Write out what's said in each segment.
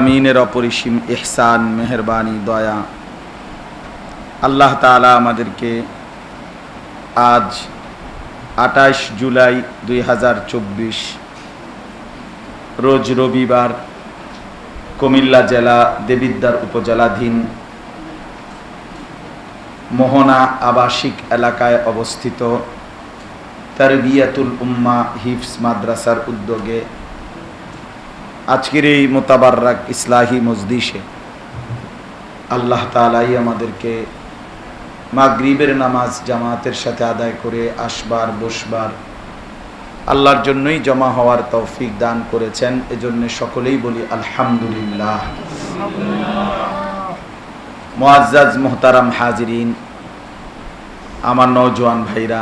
আমিনের অপরিসীম ইহসান, মেহরবানি, দয়া। আল্লাহ তাআলা আমাদেরকে আজ আটাইশ জুলাই দুই হাজার চব্বিশ, রোজ রবিবার কুমিল্লা জেলা দেবিদ্দার উপজেলাধীন মোহনা আবাসিক এলাকায় অবস্থিত তারবিয়াতুল উম্মা হিফস মাদ্রাসার উদ্যোগে আজকের এই মোতাবাররাক ইসলাহি মজদিসে আল্লাহ তালাই আমাদেরকে মাগরিবের নামাজ জামাতের সাথে আদায় করে আসবার, বসবার আল্লাহর জন্যই জমা হওয়ার তৌফিক দান করেছেন। এজন্য সকলেই বলি আলহামদুলিল্লাহ। মোয়াজ্জাজ মোহতারাম হাজিরিন, আমার নওজোয়ান ভাইরা,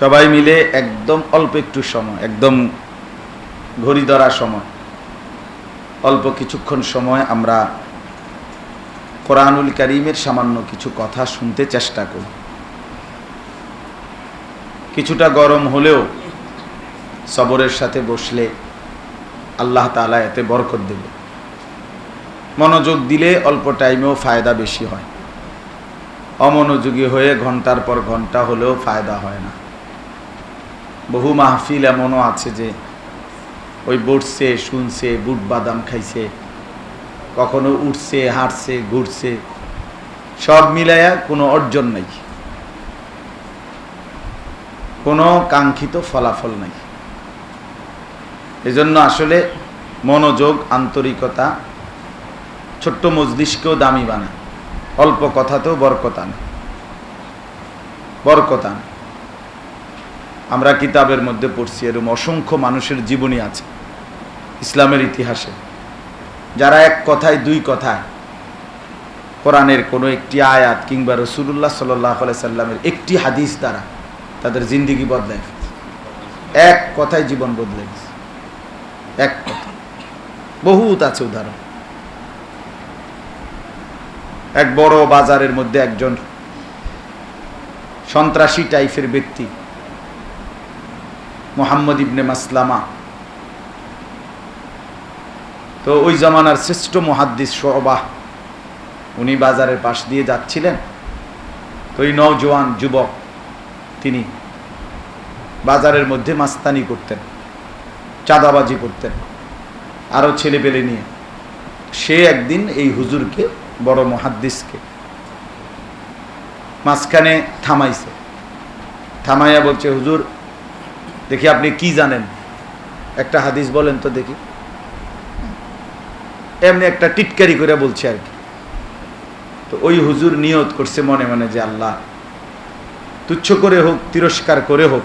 সবাই মিলে একদম অল্প একটু সময়, একদম ঘড়ি ধরা সময়। অল্প কিছুক্ষণ সময় আমরা কোরআনুল করিমের সামান্য কিছু কথা শুনতে চেষ্টা করি। কিছুটা গরম হলেও সবরের সাথে বসলে আল্লাহ তালা এতে বরকত দেবে। মনোযোগ দিলে অল্প টাইমেও ফায়দা বেশি হয়। অমনোযোগী হয়ে ঘণ্টার পর ঘণ্টা হলেও ফায়দা হয় না। বহু মাহফিল এমনও আছে যে ওই বসছে, শুনছে, বুট বাদাম খাইছে, কখনো উঠছে, হাঁটছে, ঘুরছে, সব মিলাইয়া কোনো অর্জন নাই। কোনো কাঙ্ক্ষিত ফলাফল নাই। এজন্য আসলে মনোযোগ, আন্তরিকতা ছোট্ট মজলিশকেও দামি বানায়। অল্প কথাতেও বরকতান বরকতান আমরা কিতাবের মধ্যে পড়ছি এরকম অসংখ্য মানুষের জীবনী আছে। ইসলামের ইতিহাসে। যারা এক কথায় দুই কথায় কোরআনের কোনো একটি আয়াত কিংবা রসুল্লাহ সাল্লাহ সাল্লামের একটি হাদিস দ্বারা তাদের জিন্দিগি বদলায়। এক কথায় জীবন বদলে গেছে। এক কথা বহুত আছে উদাহরণ। এক বড় বাজারের মধ্যে একজন সন্ত্রাসী টাইপের ব্যক্তি, মোহাম্মদ ইবনে মাসলামা তো ওই জমানার শ্রেষ্ঠ মহাদ্দিস শোবাহ উনি বাজারের পাশ দিয়ে যাচ্ছিলেন। তো ওই নওজোয়ান যুবক, তিনি বাজারের মধ্যে মাস্তানি করতেন, চাঁদাবাজি করতেন, আরও ছেলে পেলে নিয়ে। সে একদিন এই হুজুরকে, বড় মহাদ্দিসকে, মাঝখানে থামাইছে। থামাইয়া বলছে, হুজুর, দেখি আপনি কি জানেন? একটা হাদিস বলেন তো দেখি। এমনি একটা টিটকারি করে বলছে আর কি। তো ওই হুজুর নিয়ত করছে মনে মনে যে আল্লাহ, তুচ্ছ করে হোক, তিরস্কার করে হোক,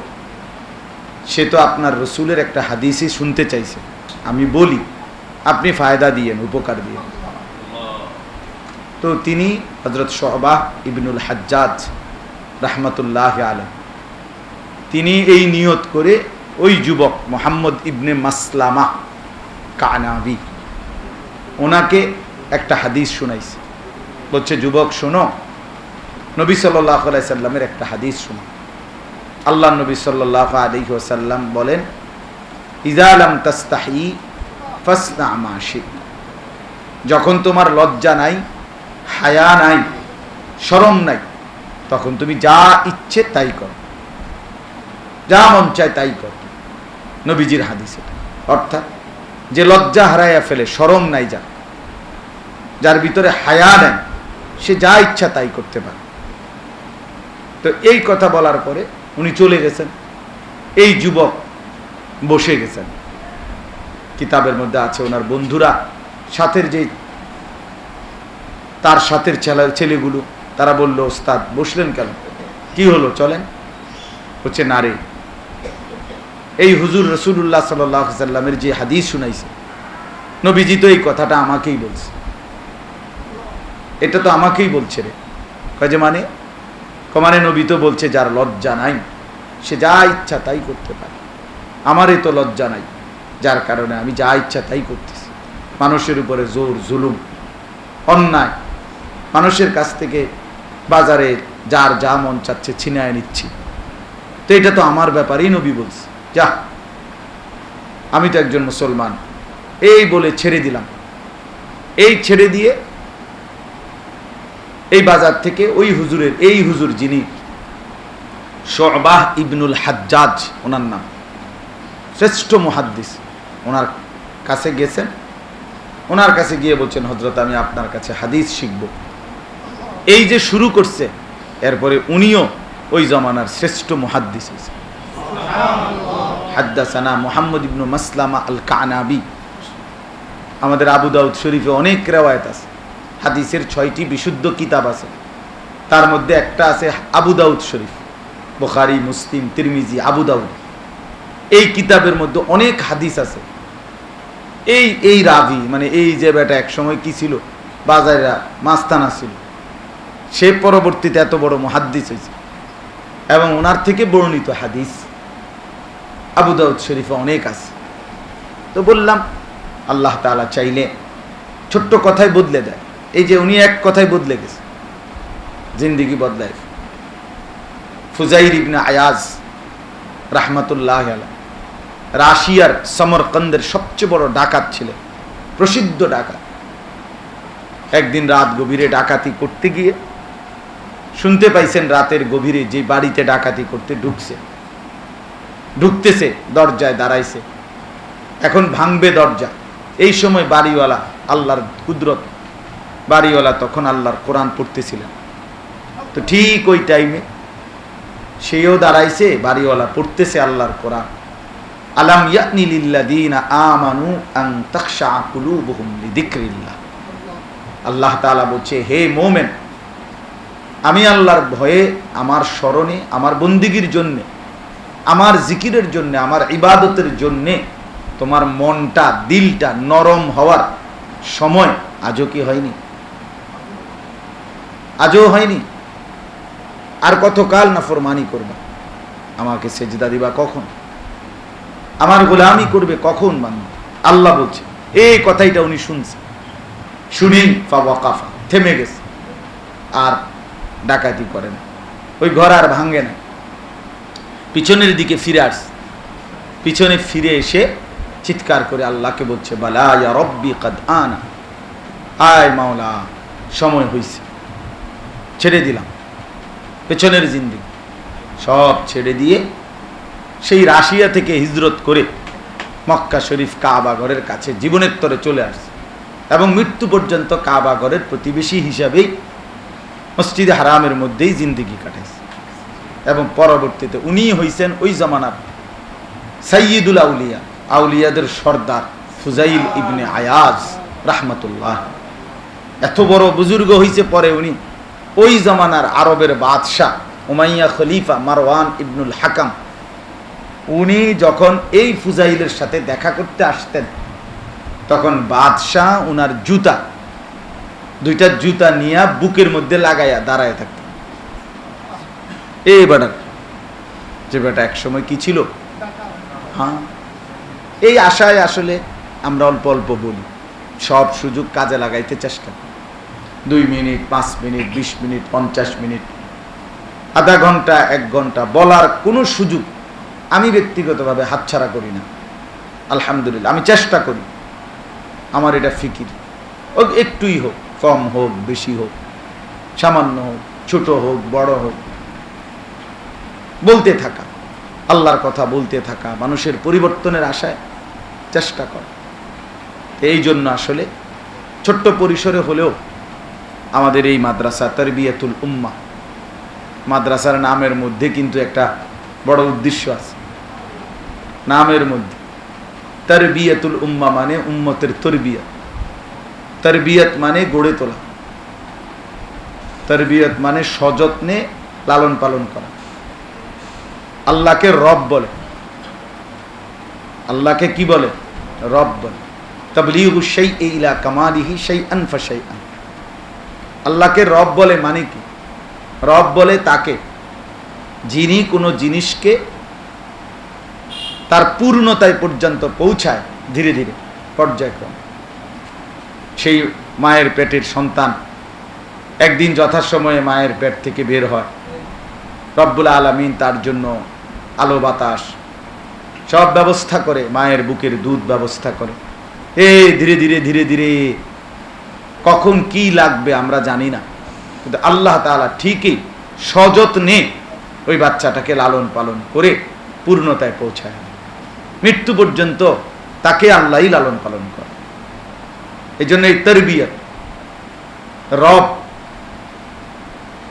সে তো আপনার রসুলের একটা হাদিসই শুনতে চাইছে। আমি বলি, আপনি ফায়দা দিয়েন, উপকার দিয়েন। তো তিনি হজরত শহবাহ ইবনুল হাজ্জাজ রাহমাতুল্লাহ আলম তিনি এই নিয়ত করে ওই যুবক মোহাম্মদ ইবনে মাসলামা কানাবি ওনাকে একটা হাদিস শুনাইছে। বলছে, যুবক, শোনো, নবী সাল্লাহ সাল্লামের একটা হাদিস শোনো। আল্লাহ নবী সাল্লাহ আলী ওসাল্লাম বলেন ইজালাম তাস্তাহি ফাসনা যখন তোমার লজ্জা নাই, হায়া নাই সরম নাই, তখন তুমি যা ইচ্ছে তাই করো। যা মন চায় তাই কর। নবীজির হাদিস অর্থাৎ যে লজ্জা হারাইয়া ফেলে সরম নাই যা যার ভিতরে হায়া নেয় সে যা ইচ্ছা তাই করতে পারে। তো এই কথা বলার পরে উনি চলে গেছেন। এই যুবক বসে গেছেন। কিতাবের মধ্যে আছে ওনার বন্ধুরা, সাথের যে তার সাথের ছেলে, ছেলেগুলো, তারা বলল, ওস্তাদ, বসলেন কেন? কি হলো? চলেন। হচ্ছে নারে এই হুজুর রসুল্লাহ সাল্লামের যে হাদিস শুনাইছে, নবীজি তো এই কথাটা আমাকেই বলছে। এটা তো আমাকেই বলছে রে। কাজে মানে? কমানে নবী তো বলছে, যার লজ্জা নাই, সে যা ইচ্ছা তাই করতে পারে। আমারই তো লজ্জা নাই, যার কারণে আমি যা ইচ্ছা তাই করতেছি। মানুষের উপরে জোর, জুলুম, অন্যায়, মানুষের কাছ থেকে বাজারে যার যা মন চাচ্ছে ছিনায় নিচ্ছি। তো এটা তো আমার ব্যাপারেই নবী বলছে। যা, আমি তো একজন মুসলমান। এই বলে ছেড়ে দিলাম। এই ছেড়ে দিয়ে এই বাজার থেকে ওই হুজুরের, এই হুজুর যিনি শবাহ ইবনুল হাজ্জাজ, ওনার নাম। শ্রেষ্ঠ মুহাদ্দিস। ওনার কাছে গেছেন। ওনার কাছে গিয়ে বলছেন হজরত আমি আপনার কাছে হাদিস শিখব। এই যে শুরু করছে, এরপরে উনিও ওই জমানার শ্রেষ্ঠ মুহাদ্দিস হয়েছে হাদ্দাসানা মোহাম্মদ ইবনু মাসলামা আল কানাবি আমাদের আবু দাউদ শরীফে অনেক রেওয়ায়ত আছে। হাদিসের ছয়টি বিশুদ্ধ কিতাব আছে। তার মধ্যে একটা আছে আবু দাউদ শরীফ, বুখারি, মুসলিম, তিরমিজি, আবু দাউদ। এই কিতাবের মধ্যে অনেক হাদিস আছে। এই এই রাভি মানে এই যে বেটা একসময় কি ছিল? বাজারেরা মাস্তানা ছিল। সে পরবর্তীতে এত বড় মহাদ্দিস হয়েছে। এবং ওনার থেকে বর্ণিত হাদিস আবু দাউদ শরীফে অনেক আছে। তো বললাম, আল্লাহ তাআলা চাইলে ছোট্ট কথাই বদলে দেয়। এই যে উনি এক কথাই বদলে গেছে। জিন্দিগি বদলায়। ফুজাইর ইবনে আয়াজ রাহমাতুল্লাহ রাশিয়ার সমরকন্দের সবচেয়ে বড় ডাকাত ছিলেন। প্রসিদ্ধ ডাকাত। একদিন রাত গভীরে ডাকাতি করতে গিয়ে শুনতে পাইছেন রাতের গভীরে যে বাড়িতে ডাকাতি করতে ঢুকছে। ঢুকতেছে, দরজায় দাঁড়াইছে। এখন ভাঙবে দরজা। এই সময় বাড়িওয়ালা আল্লাহর কুদরত বাড়িওয়ালা তখন আল্লাহর কোরআন পড়তেছিলেন। তো ঠিক ওই টাইমে সেও দাঁড়াইছে, বাড়িওয়ালা পড়তেছে আল্লাহর কোরআন। আলাম আমানু কুলুবুহুম লিযিকরিল্লাহ। আল্লাহ বলছে, হে মোমেন, আমি আল্লাহর ভয়ে আমার স্মরণে, আমার বন্দিগির জন্যে, আমার জিকিরের জন্য, আমার ইবাদতের জন্যে তোমার মনটা, দিলটা নরম হওয়ার সময় আজও কি হয়নি? আজও হয়নি। আর কতকাল না ফরমানি করবা? আমাকে সেজদা দিবা কখন? আমার গোলামি করবে কখন মানব আল্লাহ বলছে, এই কথাইটা উনি শুনছে। শুনেই ফাফা থেমে গেছে। আর ডাকাতি করে না। ওই ঘর আর ভাঙ্গে না। পিছনের দিকে ফিরে আসছে। পিছনে ফিরে এসে চিৎকার করে আল্লাহকে বলছে, বালা রব্বি কাদ আনা। আয় মাওলা, সময় হইছে। ছেড়ে দিলাম। পেছনের জিন্দিগি সব ছেড়ে দিয়ে সেই রাশিয়া থেকে হিজরত করে মক্কা শরীফ কাবা ঘরের কাছে জীবনের তরে চলে আসছে। এবং মৃত্যু পর্যন্ত কাবা ঘরের প্রতিবেশী হিসাবেই মসজিদে হারামের মধ্যেই জিন্দিগি কাটাইছে। এবং পরবর্তীতে উনি হইছেন ওই জামানার সাইয়দুল আউলিয়া, আউলিয়াদের সর্দার ফুজাইল ইবনে আয়াজ রাহমাতুল্লাহ। এত বড় বুজুর্গ হইছে পরে উনি ওই জামানার আরবের বাদশাহ উমাইয়া খলিফা মারওয়ান ইবনুল হাকাম। উনি যখন এই ফুজাইলের সাথে দেখা করতে আসতেন, তখন বাদশাহ উনার জুতা, দুইটা জুতা নিয়ে বুকের মধ্যে লাগাইয়া দাঁড়ায় থাকতেন। এই বেটা, যে বেটা একসময় কি ছিল? হ্যাঁ? এই আশায় আসলে আমরা অল্প অল্প বলি, সব সুযোগ কাজে লাগাইতে চেষ্টা করি। দুই মিনিট, পাঁচ মিনিট, বিশ মিনিট, পঞ্চাশ মিনিট, আধা ঘণ্টা, এক ঘণ্টা বলার কোনো সুযোগ আমি ব্যক্তিগতভাবে হাতছাড়া করি না। আলহামদুলিল্লাহ, আমি চেষ্টা করি। আমার এটা ফিকির। ও একটুই হোক, কম হোক, বেশি হোক, সামান্য হোক, ছোট হোক, বড় হোক, বলতে থাকা, আল্লাহর কথা বলতে থাকা, মানুষের পরিবর্তনের আশায় চেষ্টা কর। এই জন্য আসলে ছোট্ট পরিসরে হলেও আমাদের এই মাদ্রাসা, তরবিয়াতুল উম্মা। মাদ্রাসার নামের মধ্যে কিন্তু একটা বড় উদ্দেশ্য আছে। নামের মধ্যে। তরবিয়াতুল উম্মা মানে উম্মতের তরবিয়ত। তরবিয়ত মানে গড়ে তোলা। তরবিয়ত মানে সযত্নে লালন পালন করা। আল্লাহকে রব বলে। আল্লাহকে কি বলে? রব বলে। তবলিগু সেই ইলা কামালিহি সেই আনফা সেই আন আল্লাহকে রব বলে মানে কি? রব বলে তাকে। যিনি কোনো জিনিসকে তার পূর্ণতায় পর্যন্ত পৌঁছায় ধীরে ধীরে, পর্যায়ক্রমে। সেই মায়ের পেটের সন্তান একদিন যথাসময়ে মায়ের পেট থেকে বের হয়। রব্বুল আলমিন তার জন্য আলো বাতাস, সব ব্যবস্থা করে, মায়ের বুকের দুধ ব্যবস্থা করে। এই ধীরে ধীরে ধীরে ধীরে কখন কি লাগবে আমরা জানি না। কিন্তু আল্লাহ তাআলা ঠিকই সযত্নে ওই বাচ্চাটাকে লালন পালন করে পূর্ণতায় পৌঁছায়। মৃত্যু পর্যন্ত তাকে আল্লাহই লালন পালন করে। এই জন্য এই তরবিয়ত, রব,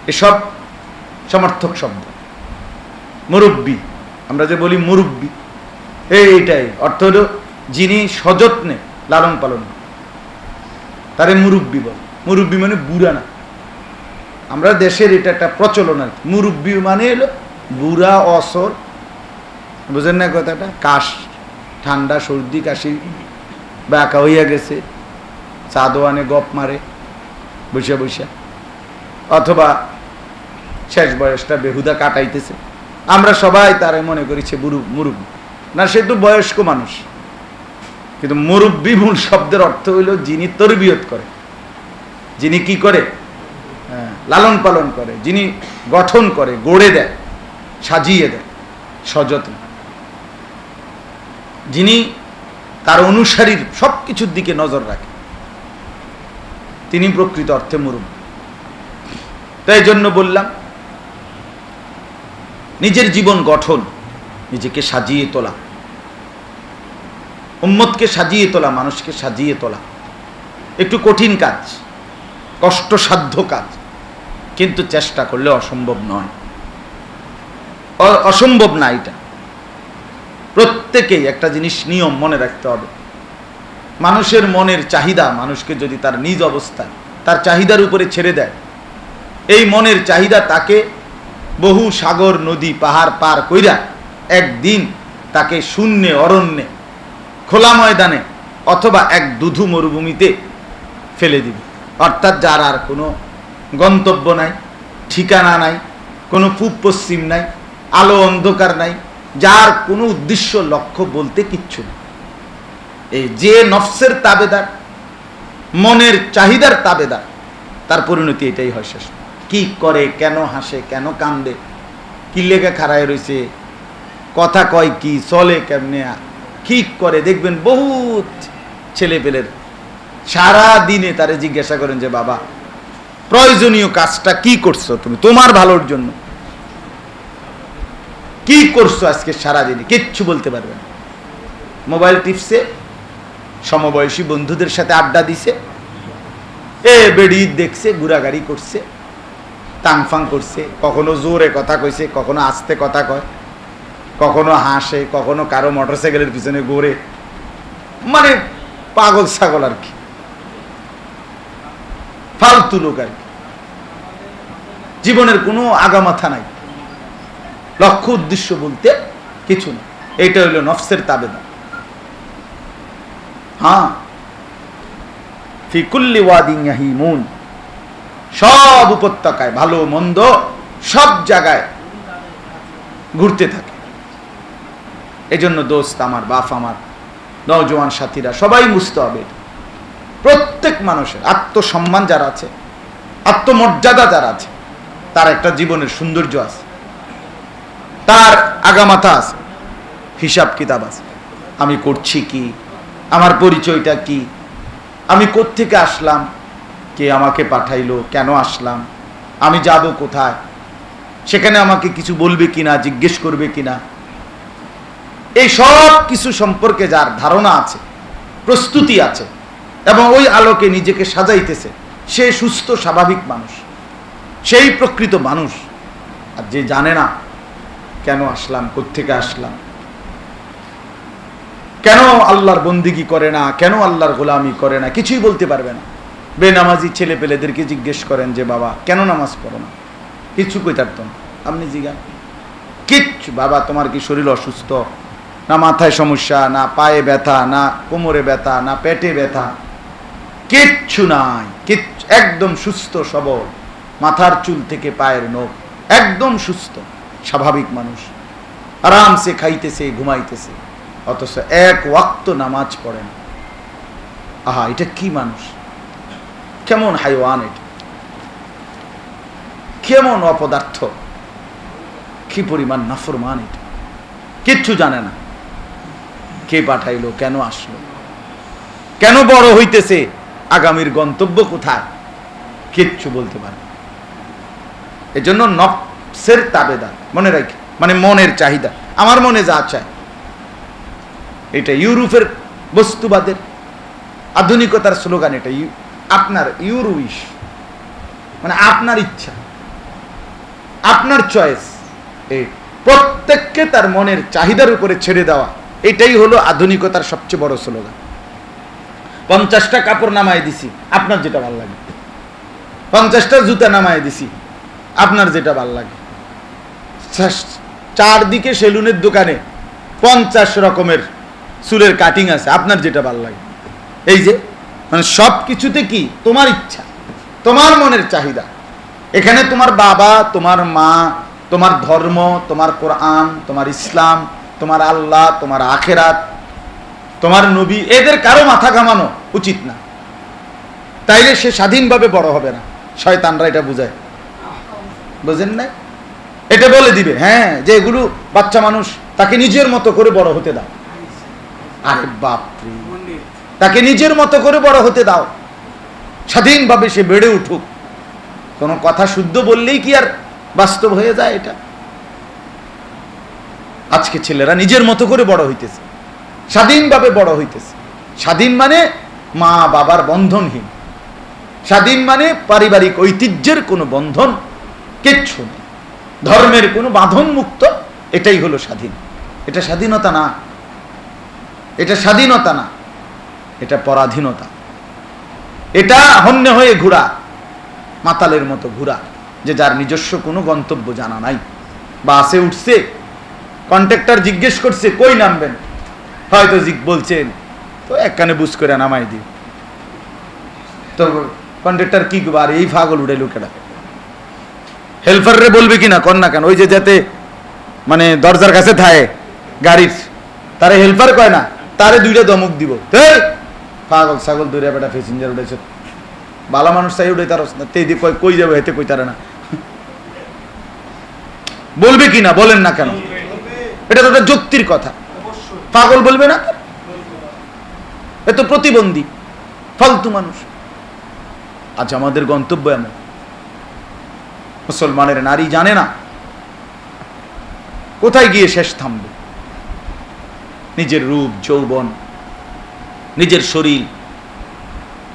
এসব সমর্থক শব্দ। মুরব্বী, আমরা যে বলি মুরব্বী, এইটাই অর্থ হলো যিনি সযত্নে লালন পালন। তারে মুরব্বী বল। মুরব্বী মানে বুড়া না। আমরা দেশের এটা একটা প্রচলন আর। মুরব্বী মানে হলো বুড়া, অসর, বুঝেন না কথাটা? কাশ, ঠান্ডা, সর্দি, কাশি, বাঁকা হইয়া গেছে চা দোয়ানে গপ মারে বসে বসে অথবা শেষ বয়সটা বেহুদা কাটাইতেছে। আমরা সবাই তারে মনে করি সে বুড়ু মুরব্বী। না, সে তো বয়স্ক মানুষ। কিন্তু মুরব্বী মূল শব্দের অর্থ হইল যিনি তরবিয়ত করে। যিনি কি করে? হ্যাঁ, লালন পালন করে যিনি গঠন করে গড়ে দেয় সাজিয়ে দেয় সযত্ন। যিনি তার অনুসারীর সব কিছুর দিকে নজর রাখে। তিনি প্রকৃত অর্থে মুরব্বী। তাই জন্য বললাম নিজের জীবন গঠন নিজেকে সাজিয়ে তোলা। উম্মতকে সাজিয়ে তোলা, মানুষকে সাজিয়ে তোলা। একটু কঠিন কাজ, কষ্টসাধ্য কাজ, কিন্তু চেষ্টা করলে অসম্ভব নয়। অসম্ভব না এটা। প্রত্যেকেই একটা জিনিস নিয়ম মনে রাখতে হবে। মানুষের মনের চাহিদা মানুষকে যদি তার নিজ অবস্থায়, তার চাহিদার উপরে ছেড়ে দেয়, এই মনের চাহিদা তাকে বহু সাগর, নদী, পাহাড় পার কইরা একদিন তাকে শূন্যে, অরণ্যে খোলা ময়দানে অথবা এক দুধু মরুভূমিতে ফেলে দিবে। অর্থাৎ যার আর কোনো গন্তব্য নাই, ঠিকানা নাই, কোনো পূব পশ্চিম নাই, আলো অন্ধকার নাই, যার কোনো উদ্দেশ্য, লক্ষ্য বলতে কিচ্ছু নেই। এই যে নফসের তাবেদার, মনের চাহিদার তাবেদার, তার পরিণতি এটাই হয় শেষ। কি করে, কেন হাসে, কেন কান্দে, কি লেগে খাড়ায় রয়েছে কথা কয় কি, চলে কেমনে কি করে, দেখবেন বহুত ছেলে পেলের সারা দিনে তারে জিজ্ঞাসা করেন যে, বাবা, প্রয়োজনীয় কাজটা কি করছ তুমি? তোমার ভালোর জন্য। কি করছ আজকে সারা দিনে কিচ্ছু বলতে পারবে না। মোবাইল টিপসে সমবয়সী বন্ধুদের সাথে আড্ডা দিছে, এ বেড়ি দেখছে ঘুরাগাড়ি করছে টাংফাং করছে, কখনো জোরে কথা কইছে, কখনো আস্তে কথা কয়। কখনো হাসে, কখনো কারও মোটরসাইকেলের পিছনে ঘোরে। মানে পাগল, ছাগল আর কি। ফালতু লোক আর কি। জীবনের কোনো আগামাথা নাই। লক্ষ্য, উদ্দেশ্য বলতে কিছু না। এটা হইল নফসের তাবেদা। হ্যাঁ। ফিকুল্লি ওয়াদিন ইয়াহিমুন। সব উপত্যকায় ভালো, মন্দ সব জায়গায় ঘুরতে থাকে। এজন্য দোস্ত আমার, বাপ আমার, নওজোয়ান সাথীরা, সবাই বুঝতে হবে প্রত্যেক মানুষের আত্মসম্মান যারা আছে, আত্মমর্যাদা যারা আছে, তার একটা জীবনের সৌন্দর্য আছে, তার আগামাথা আছে, হিসাব কিতাব আছে। আমি করছি কি? আমার পরিচয়টা কি? আমি কোত্থেকে আসলাম? কে আমাকে পাঠাইলো? কেন আসলাম? আমি যাব কোথায়? সেখানে আমাকে কিছু বলবে কিনা, জিজ্ঞেস করবে কিনা? এই সব কিছু সম্পর্কে যার ধারণা আছে, প্রস্তুতি আছে, এবং ওই আলোকে নিজেকে সাজাইতেছে, সে সুস্থ, স্বাভাবিক মানুষ। সেই প্রকৃত মানুষ। আর যে জানে না, কেন আসলাম, কোত্থেকে আসলাম? কেন আল্লাহর বন্দিগি করে না? কেন আল্লাহর গোলামি করে না? কিছুই বলতে পারবে না। বেনামাজি ছেলে পেলেদেরকে জিজ্ঞেস করেন যে, বাবা, কেন নামাজ পড়ো না? কিছু কইতারত না। আপনি জিজ্ঞান কিচ্ছু। বাবা, তোমার কি শরীর অসুস্থ? না মাথায় সমস্যা, না পায়ে ব্যথা, না কোমরে ব্যথা, না পেটে ব্যথা, কিচ্ছু নাই, কিচ্ছু একদম সুস্থ, সবল। মাথার চুল থেকে পায়ের নখ, একদম সুস্থ, স্বাভাবিক মানুষ। আরামসে খাইতেছে, ঘুমাইতেছে। অথচ এক ওয়াক্ত নামাজ পড়ে না। আহা, এটা কি মানুষ? কেমন হাইওয়ান এটা? কেমন অপদার্থ? কি পরিমাণ নাফরমান এটা? কিচ্ছু জানে না। কে পাঠাইলো? কেন আসলো? কেন বড় হইতেছে? আগামীর গন্তব্য কোথায়? কিচ্ছু বলতে পারে। এজন্য নফসের তাবেদার মনে রাখি মানে মনের চাহিদা, আমার মনে যা চায়। এটা ইউরোপের বস্তুবাদের আধুনিকতার স্লোগান এটা আপনার ইউরোইশ মানে আপনার ইচ্ছা, আপনার চয়েস, এই প্রত্যেককে তার মনের চাহিদার উপরে ছেড়ে দেওয়া। এটাই হলো আধুনিকতার সবচেয়ে বড় স্লোগান। পঞ্চাশটা কাপড় নামায় দিছি, আপনার যেটা ভালো লাগে। পঞ্চাশটা জুতা নামায় দিছি, আপনার যেটা ভালো লাগে। চারদিকে সেলুনের দোকানে পঞ্চাশ রকমের চুলের কাটিং আছে, আপনার যেটা ভালো লাগে। এই যে মানে সব কিছুতে কি? তোমার ইচ্ছা, তোমার মনের চাহিদা। এখানে তোমার বাবা, তোমার মা, তোমার ধর্ম, তোমার কোরআন, তোমার ইসলাম তোমার আল্লাহ, তোমার আখেরাত, তোমার নবী, এদের কারও মাথা ঘামানো উচিত না। তাইলে সে স্বাধীনভাবে বড় হবে না। শয়তানরা এটা বুঝায়। বুঝেন না এটা বলে দিবে হ্যাঁ যে এগুলো বাচ্চা মানুষ, তাকে নিজের মতো করে বড় হতে দাও। আরে বাপরে। তাকে নিজের মতো করে বড় হতে দাও। স্বাধীনভাবে সে বেড়ে উঠুক। কোনো কথা শুদ্ধ বললেই কি আর বাস্তব হয়ে যায় এটা? আজকে ছেলেরা নিজের মতো করে বড় হইতেছে। স্বাধীনভাবে বড় হইতেছে। স্বাধীন মানে মা বাবার বন্ধনহীন। স্বাধীন মানে পারিবারিক ঐতিহ্যের কোনো বন্ধন কিচ্ছু নেই। ধর্মের কোনো বাঁধন মুক্ত এটাই হলো স্বাধীন। এটা স্বাধীনতা না। এটা স্বাধীনতা না। এটা পরাধীনতা। এটা হন্যে হয়ে ঘোরা, মাতালের মতো ঘোরা, যে যার নিজস্ব কোনো গন্তব্য জানা নাই। বাসে উঠছে কন্ট্রাক্টর জিজ্ঞেস করছে, কই নামবেন? হয়তো বলছেন, তো এক কানে বুঝ করে নামাই দিই। তো কন্ট্রাক্টর কি? আর এই ফাগল উঠে লোকেরা। হেল্পাররে বলবে কি না কর না কেন? ওই যে যাতে মানে দরজার কাছে থায় গাড়ির, তারে হেল্পার কয় না, তারে দুইটা দমক দিব। পাগল ছাগল দূরে বেটা প্যাসেঞ্জার উঠেছে ভালো মানুষ চাই উঠে তার না, তে কই কই যাবে? হেতে কই তারা না। বলবে কি না বলেন না কেন? এটা তো একটা যুক্তির কথা। পাগল বলবে না? এ তো প্রতিবন্ধী, ফালতু মানুষ। আজ আমাদের গন্তব্য এমন। মুসলমানের নারী জানে না কোথায় গিয়ে শেষ থামবে। নিজের রূপ, যৌবন, নিজের শরীর,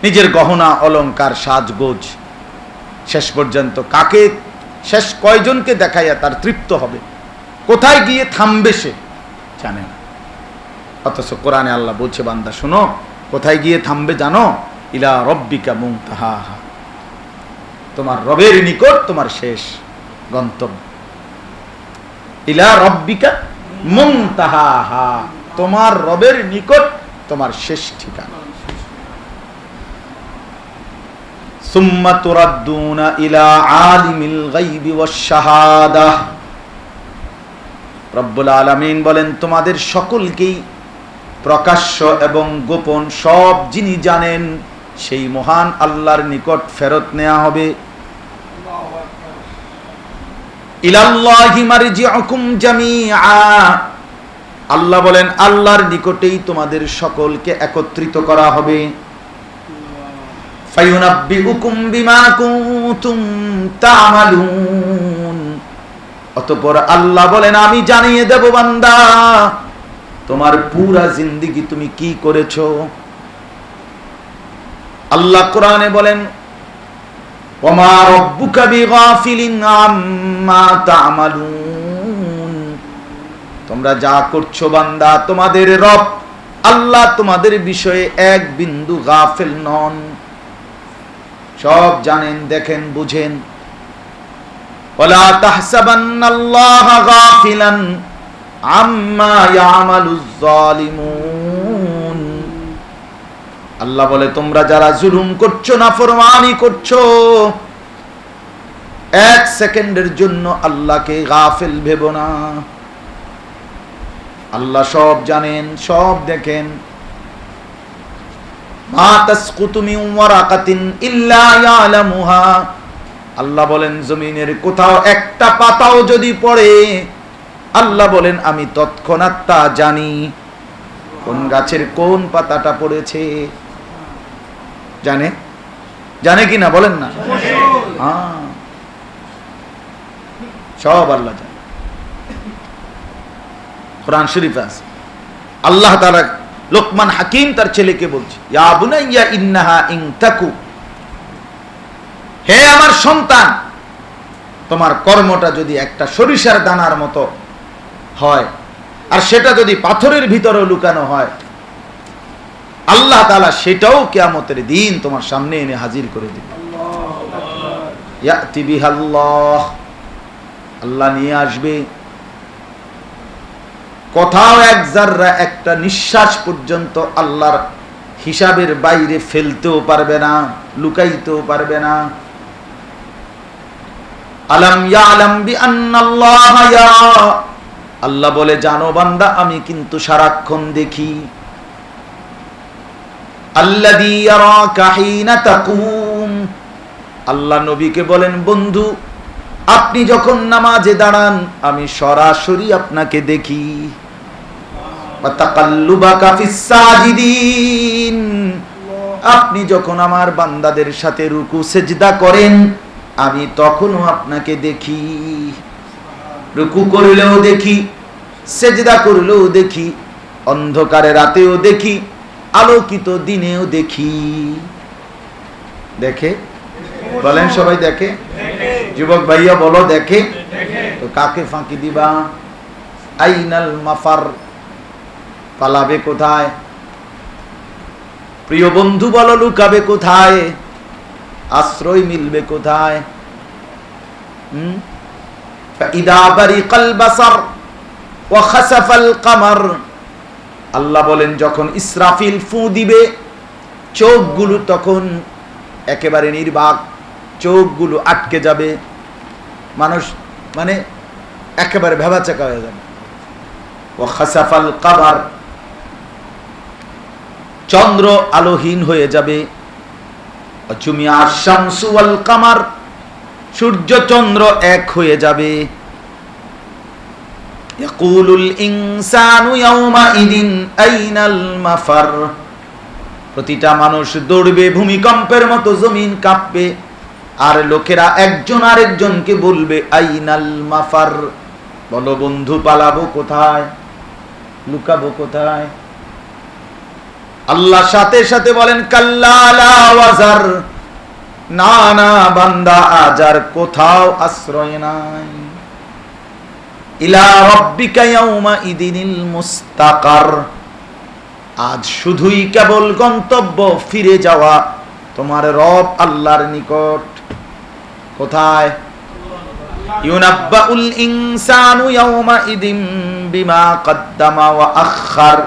নিজের গহনা, অলংকার, সাজগোজ শেষ পর্যন্ত কাকে, শেষ কয়জনকে দেখাইয়া তার তৃপ্ত হবে? কোথায় গিয়ে থামবে সে? জানে না। অথচ কোরআনে আল্লাহ বলছে, বান্দা, শোনো, কোথায় গিয়ে থামবে জানো? ইলা রব্বিকা মুংতাহা তোমার রবের নিকট তোমার শেষ গন্তব্য। ইলা রব্বিকা মুংতাহা তোমার রবের নিকট তোমার শেষ ঠিকানা। সুম্মা তুরাদ্দুনা ইলা আলিমিল গায়বি ওয়াশ শাহাদাহ রব্বুল আলামিন বলেন, তোমাদের সকলকেই প্রকাশ্য এবং গোপন সব যিনি জানেন, সেই মহান আল্লাহর নিকট ফেরত নেওয়া হবে। আল্লাহ বলেন, আল্লাহর নিকটেই তোমাদের সকলকে একত্রিত করা হবে। কুনতুম তা'মালুন। অতঃপর আল্লাহ বলেন, আমি জানিয়ে দেব বান্দা, তোমার পুরা জিন্দিগি তুমি কি করেছ? আল্লাহ কোরআনে বলেন তোমরা যা করছ বান্দা, তোমাদের রব আল্লাহ তোমাদের বিষয়ে এক বিন্দু গাফেল নন। সব জানেন, দেখেন, বুঝেন। ولا تحسبن الله غافلا عما يعمل الظالمون আল্লাহ বলে তোমরা যারা জুলুম করছো না ফরমানি করছো এক সেকেন্ডের জন্য আল্লাহকে গাফেল ভেব না আল্লাহ সব জানেন সব দেখেন মা তাসকুতু মিন ওয়ারাকাতিন ইল্লা ইয়ালামুহা আল্লাহ বলেন, জমিনের কোথাও একটা পাতাও যদি পড়ে, আল্লাহ বলেন, আমি তৎক্ষণাৎ তা জানি। কোন গাছের কোন পাতাটা পড়েছে? জানে? জানে কি না? বলেন না। হ্যাঁ। সব আল্লাহ জানে। কোরআন শরীফ আছে। আল্লাহ তাআলা লোকমান হাকিম তার ছেলেকে বলছে, ইয়া বুনাইয়া ইন্নাহা ইন তাকু হে আমার সন্তান, তোমার কর্মটা যদি একটা সরিষার দানার মতো হয়, আর সেটা যদি পাথরের ভিতরে লুকানো হয়, আল্লাহ তাআলা সেটাও কেয়ামতের দিন তোমার সামনে এনে হাজির করে দিবে। আল্লাহ নিয়ে আসবে। কোথাও এক জাররা একটা নিঃশ্বাস পর্যন্ত আল্লাহর হিসাবের বাইরে ফেলতেও পারবে না, লুকাইতেও পারবে না। আল্লাহ বলে, জানো বান্দা, আমি কিন্তু সারাক্ষণ দেখি। আল্লাহ নবীকে বলেন, বন্ধু, আপনি যখন নামাজে দাঁড়ান, আমি সরাসরি আপনাকে দেখি। আপনি যখন আমার বান্দাদের সাথে রুকু, সেজদা করেন আমি তখনও আপনাকে দেখি। রুকু করলেও দেখি, সেজদা করলেও দেখি, অন্ধকারে রাতেও দেখি, আলোকিত দিনেও দেখি। দেখে? বলেন সবাই দেখে। যুবক ভাইয়া বলো দেখে। তো কাকে ফাঁকি দিবা? আইনাল মাফার পালাবে কোথায়? প্রিয় বন্ধু বলো লুকাবে কোথায়? আশ্রয় মিলবে কোথায়? আল্লাহ বলেন, যখন ইসরাফিল ফু দিবে, চোখগুলো তখন একেবারে নির্বাক, চোখগুলো আটকে যাবে। মানুষ মানে একেবারে ভেবাচাকা হয়ে যাবে। ও খাসাফাল কাবার চন্দ্র আলোহীন হয়ে যাবে। কামার, সূর্য চন্দ্র এক হয়ে যাবে। প্রতিটা মানুষ দৌড়বে, ভূমিকম্পের মতো জমিন কাঁপবে, আর লোকেরা একজন আরেকজনকে বলবে, আইনাল মাফার। বলো বন্ধু, পালাবো কোথায়? লুকাবো কোথায়? আল্লাহ সাথে সাথে বলেন কাল্লা ওয়াজার। না না, বান্দা, আজার কোথাও আশ্রয় নাই। ইলা রব্বিকা ইয়াউমা ইদিনিল মুস্তাকার। আজ শুধুই কেবল গন্তব্য ফিরে যাওয়া, তোমার রব আল্লাহর নিকট। কোথায়? ইউনাব্বাউল ইনসানু ইয়াউমা ইদিম বিমা কদ্দামা আখার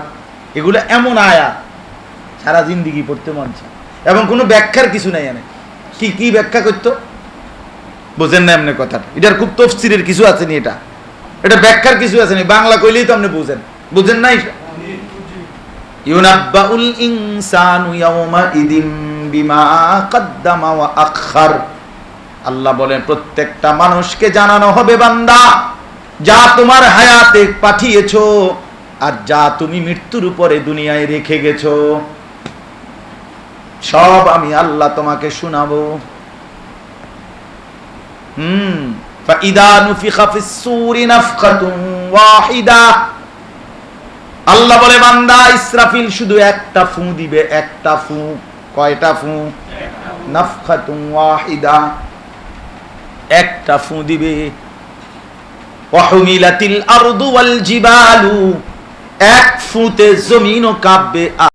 এগুলো এমন আয়া সারা জিন্দিগি পড়তে মন চায়। এবং কোনো ব্যাখ্যার কিছু নাই এনে। কি কি ব্যাখ্যা করতো? বোঝেন না এমনি কথাটা। এটার খুব তফসিরের কিছু আছে নি এটা। এটা ব্যাখ্যার কিছু আছে নি। বাংলা কইলেই তো আপনি বুঝেন। বুঝেন না এটা? ইউনাব্বাউল ইনসানু ইয়াউমা ইদিম বিমা কদ্দামা ওয়া আখার আল্লাহ বলেন, প্রত্যেকটা মানুষকে জানানো হবে বান্দা, যা তোমার হায়াতে পাঠিয়েছো, আর যা তুমি মৃত্যুর উপরে দুনিয়ায় রেখে গেছো। সব আমি আল্লাহ তোমাকে শোনাবো। হুম আল্লাহ বলে, বান্দা, ইসরাফিল শুধু একটা ফু দিবে, একটা ফু। কয়টা ফু? নাফখাতুম ওয়াহিদা। একটা ফু দিবে। ওয়াহুমিলাতিল আরদু ওয়াল জিবালু। এক ফুতে ও কাঁপবে